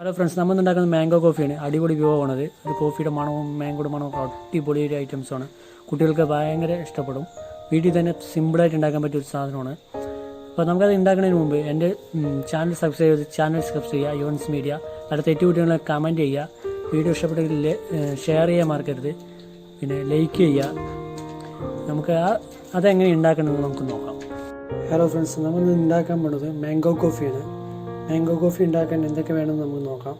Hello friends നമ്മൾ ഉണ്ടാക്കുന്നത് mango കോഫിയാണ് അടിപൊളി വിഭവമാണത് ഒരു കോഫിയുടെ മണവും മാംഗോയുടെ മണവും ഒക്കെ അടിപൊളി ഒരു ഐറ്റംസാണ് കുട്ടികൾക്ക് ഭയങ്കര ഇഷ്ടപ്പെടും. വീട്ടിൽ തന്നെ സിമ്പിളായിട്ട് ഉണ്ടാക്കാൻ പറ്റിയ ഒരു സാധനമാണ്. അപ്പോൾ നമുക്കത് ഉണ്ടാക്കുന്നതിന് മുമ്പ് എന്റെ ചാനൽ സബ്സ്ക്രൈബ് ചെയ്ത് ചാനൽ സബ്സ്ക്രൈബ് ചെയ്യുക യുവൻസ് മീഡിയ അടുത്ത തെറ്റുകുട്ടികളെ കമന്റ് ചെയ്യുക. വീഡിയോ ഇഷ്ടപ്പെട്ടെങ്കിൽ ഷെയർ ചെയ്യാൻ മറക്കരുത്. പിന്നെ ലൈക്ക് ചെയ്യുക. നമുക്ക് ആ അതെങ്ങനെ ഉണ്ടാക്കണമെന്ന് നമുക്ക് നോക്കാം. ഹലോ ഫ്രണ്ട്സ് നമ്മൾ ഉണ്ടാക്കാൻ പോണത് മാംഗോ കോഫിയാണ് മാംഗോ കോഫി ഉണ്ടാക്കാൻ എന്തൊക്കെ വേണമെന്ന് നമുക്ക് നോക്കാം.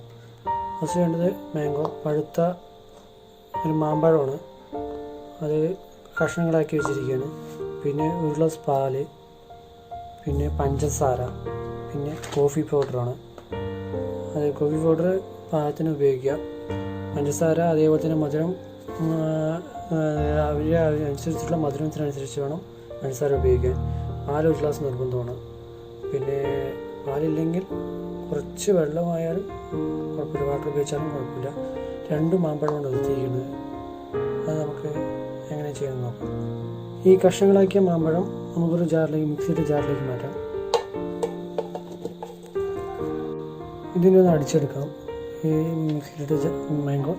ഫസ്റ്റ് വേണ്ടത് മാംഗോ പഴുത്ത ഒരു മാമ്പഴമാണ്. അത് കഷ്ണങ്ങളാക്കി വെച്ചിരിക്കുകയാണ്. പിന്നെ ഒരു ഗ്ലാസ് പാൽ പിന്നെ പഞ്ചസാര പിന്നെ കോഫി പൗഡറാണ് അത് കോഫി പൗഡർ പാകത്തിന് ഉപയോഗിക്കുക. പഞ്ചസാര അതേപോലെ തന്നെ മധുരം അവരുടെ അനുസരിച്ചുള്ള മധുരത്തിനനുസരിച്ച് വേണം പഞ്ചസാര ഉപയോഗിക്കാൻ. പാൽ ഒരു ഗ്ലാസ് നിർബന്ധമാണ്. പിന്നെ പാലില്ലെങ്കിൽ കുറച്ച് വെള്ളമായാലും കുഴപ്പമില്ല. വാട്ടർ ഉപയോഗിച്ചാലും കുഴപ്പമില്ല. രണ്ട് മാമ്പഴമാണ് ഒതുക്കിയിരിക്കുന്നത് അത് നമുക്ക് എങ്ങനെ ചെയ്യാൻ നോക്കാം. ഈ കഷ്ണങ്ങളാക്കിയ മാമ്പഴം നമുക്കൊരു ജാറിലേക്ക് മിക്സിയുടെ ജാറിലേക്ക് മാറ്റാം. ഇതിനെ ഒന്ന് അടിച്ചെടുക്കാം. ഈ മിക്സിയുടെ മാംഗോ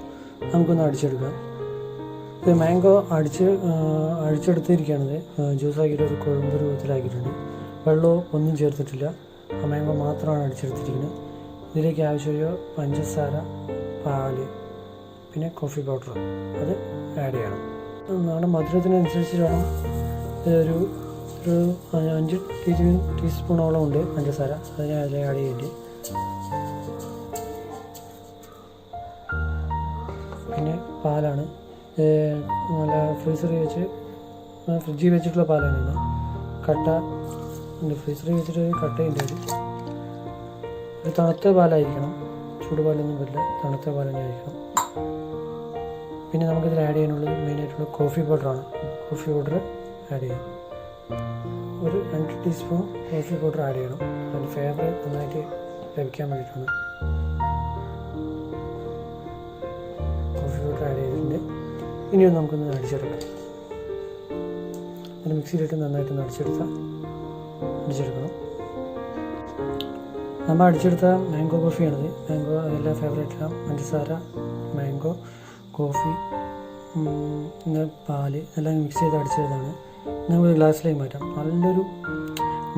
നമുക്കൊന്ന് അടിച്ചെടുക്കാം. ഇത് മാംഗോ അടിച്ച് ജ്യൂസ് ജ്യൂസാക്കിയിട്ട് ഒരു കുഴമ്പ് രൂപത്തിലാക്കിയിട്ടുണ്ട്. വെള്ളവും ഒന്നും ചേർത്തിട്ടില്ല. മാംഗോ മാത്രമാണ് അടിച്ചെടുത്തിരിക്കുന്നത്. ഇതിലേക്ക് ആവശ്യമുള്ള പഞ്ചസാര പാൽ പിന്നെ കോഫി പൗഡർ അത് ആഡ് ചെയ്യണം. നമ്മുടെ മധുരത്തിനനുസരിച്ച് വേണം. ഇതൊരു ഒരു അഞ്ച് ടീ ടീസ്പൂണോളം ഉണ്ട് പഞ്ചസാര. അത് ഞാൻ അതിൽ ആഡ് ചെയ്യേണ്ടി. പിന്നെ പാലാണ്. നല്ല ഫ്രീസറിൽ വെച്ച് ഫ്രിഡ്ജിൽ വെച്ചിട്ടുള്ള പാലാണ് കട്ട ഉണ്ട്. ഫ്രീസറിൽ വെച്ചിട്ട് കട്ടയുണ്ട് ഇത് ഒരു. തണുത്ത പാലായിരിക്കണം. ചൂടുപാലൊന്നും പറ്റില്ല തണുത്ത പാൽ തന്നെ ആയിരിക്കണം പിന്നെ നമുക്കിതിൽ ആഡ് ചെയ്യാനുള്ളത് മെയിനായിട്ടുള്ള കോഫി പൗഡറാണ് കോഫി പൗഡർ ആഡ് ചെയ്യാം. ഒരു രണ്ട് ടീസ്പൂൺ കോഫി പൗഡർ ആഡ് ചെയ്യണം. അതിന്റെ ഫ്ലേവർ നന്നായിട്ട് ലഭിക്കാൻ വേണ്ടിയിട്ടാണ്. കോഫി പൗഡർ ആഡ് ചെയ്തിട്ടുണ്ട്. ഇനിയൊന്ന് നമുക്കൊന്ന് അടിച്ചെടുക്കാം. അതിന് മിക്സിയിലിട്ട് നന്നായിട്ട് അടിച്ചെടുത്താൽ അടിച്ചെടുക്കണം നമ്മൾ അടിച്ചെടുത്ത മാംഗോ കോഫിയാണിത് മാംഗോ അതെല്ലാം ഫേവറേറ്റ് പഞ്ചസാര മാംഗോ കോഫി പാൽ എല്ലാം മിക്സ് ചെയ്ത് അടിച്ചതാണ് നമ്മൾ ഗ്ലാസ്സിലേക്ക് മാറ്റാം. നല്ലൊരു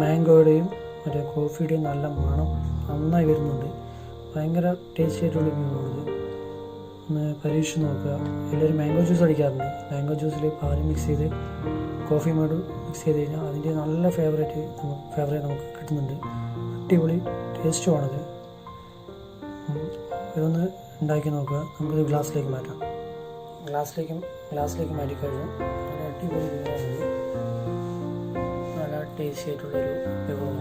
മാംഗോയുടെയും മറ്റേ കോഫിയുടെയും നല്ല മണം നന്നായി വരുന്നുണ്ട്. ഭയങ്കര ടേസ്റ്റി ആയിട്ടുള്ള വിഭവമാണിത് ഒന്ന് പരീക്ഷിച്ച് നോക്കുക. എല്ലാവരും മാംഗോ ജ്യൂസ് അടിക്കാറുണ്ട്. മാംഗോ ജ്യൂസിൽ പാൽ മിക്സ് ചെയ്ത് കോഫി മേട് മിക്സ് ചെയ്ത് കഴിഞ്ഞാൽ അതിന്റെ നല്ല ഫേവറേറ്റ് നമുക്ക് ഫേവറേറ്റ് നമുക്ക് കിട്ടുന്നുണ്ട്. അടിപൊളി ടേസ്റ്റുമാണത്. ഇതൊന്ന് ഉണ്ടാക്കി നോക്കുക. നമുക്കിത് ഗ്ലാസ്സിലേക്ക് മാറ്റാം. ഗ്ലാസ്സിലേക്ക് ഗ്ലാസ്സിലേക്ക് മാറ്റിക്കഴിഞ്ഞാൽ നല്ല അടിപൊളി നല്ല ടേസ്റ്റി ആയിട്ടുള്ളൊരു വിഭവമാണത്